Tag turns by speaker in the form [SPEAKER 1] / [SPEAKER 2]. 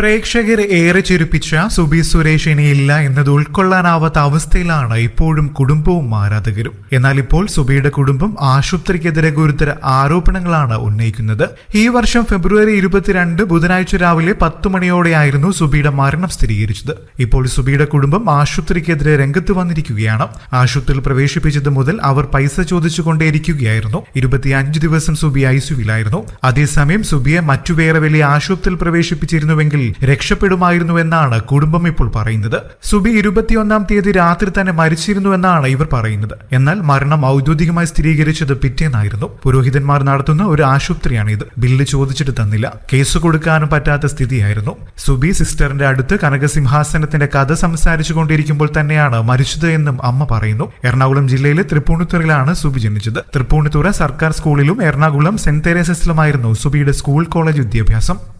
[SPEAKER 1] പ്രേക്ഷകരെ ഏറെ ചിരിപ്പിച്ച സുബി സുരേഷ് ഇനിയില്ല എന്നത് ഉൾക്കൊള്ളാനാവാത്ത അവസ്ഥയിലാണ് ഇപ്പോഴും കുടുംബവും ആരാധകരും. എന്നാൽ ഇപ്പോൾ സുബിയുടെ കുടുംബം ആശുപത്രിക്കെതിരെ ഗുരുതര ആരോപണങ്ങളാണ് ഉന്നയിക്കുന്നത്. ഈ വർഷം ഫെബ്രുവരി ഇരുപത്തിരണ്ട് ബുധനാഴ്ച രാവിലെ പത്തു മണിയോടെയായിരുന്നു സുബിയുടെ മരണം സ്ഥിരീകരിച്ചത്. ഇപ്പോൾ സുബിയുടെ കുടുംബം ആശുപത്രിക്കെതിരെ രംഗത്ത് വന്നിരിക്കുകയാണ്. ആശുപത്രിയിൽ പ്രവേശിപ്പിച്ചത് മുതൽ അവർ പൈസ ചോദിച്ചുകൊണ്ടേയിരിക്കുകയായിരുന്നു. ഇരുപത്തിയഞ്ച് ദിവസം സുബി ഐസിയുവിലായിരുന്നു അതേസമയം സുബിയെ മറ്റു വേറെ വലിയ ആശുപത്രിയിൽ പ്രവേശിപ്പിച്ചിരുന്നുവെങ്കിൽ രക്ഷപ്പെടുമായിരുന്നുവെന്നാണ് കുടുംബം ഇപ്പോൾ പറയുന്നത്. സുബി ഇരുപത്തിയൊന്നാം തീയതി രാത്രി തന്നെ മരിച്ചിരുന്നുവെന്നാണ് ഇവർ പറയുന്നത്. എന്നാൽ മരണം ഔദ്യോഗികമായി സ്ഥിരീകരിച്ചത് പിറ്റേന്നായിരുന്നു. പുരോഹിതന്മാർ നടത്തുന്ന ഒരു ആശുപത്രിയാണ് ഇത് ബില്ല് ചോദിച്ചിട്ട് തന്നില്ല. കേസ് കൊടുക്കാനും പറ്റാത്ത സ്ഥിതിയായിരുന്നു. സുബി സിസ്റ്ററിന്റെ അടുത്ത് കനകസിംഹാസനത്തിന്റെ കഥ സംസാരിച്ചു കൊണ്ടിരിക്കുമ്പോൾ തന്നെയാണ് മരിച്ചത് എന്നും അമ്മ പറയുന്നു. എറണാകുളം ജില്ലയിലെ തൃപ്പൂണിത്തുറയിലാണ് സുബി ജനിച്ചത്. തൃപ്പൂണിത്തുറ സർക്കാർ സ്കൂളിലും എറണാകുളം സെന്റ് തെരേസസിലുമായിരുന്നു സുബിയുടെ സ്കൂൾ കോളേജ് വിദ്യാഭ്യാസം.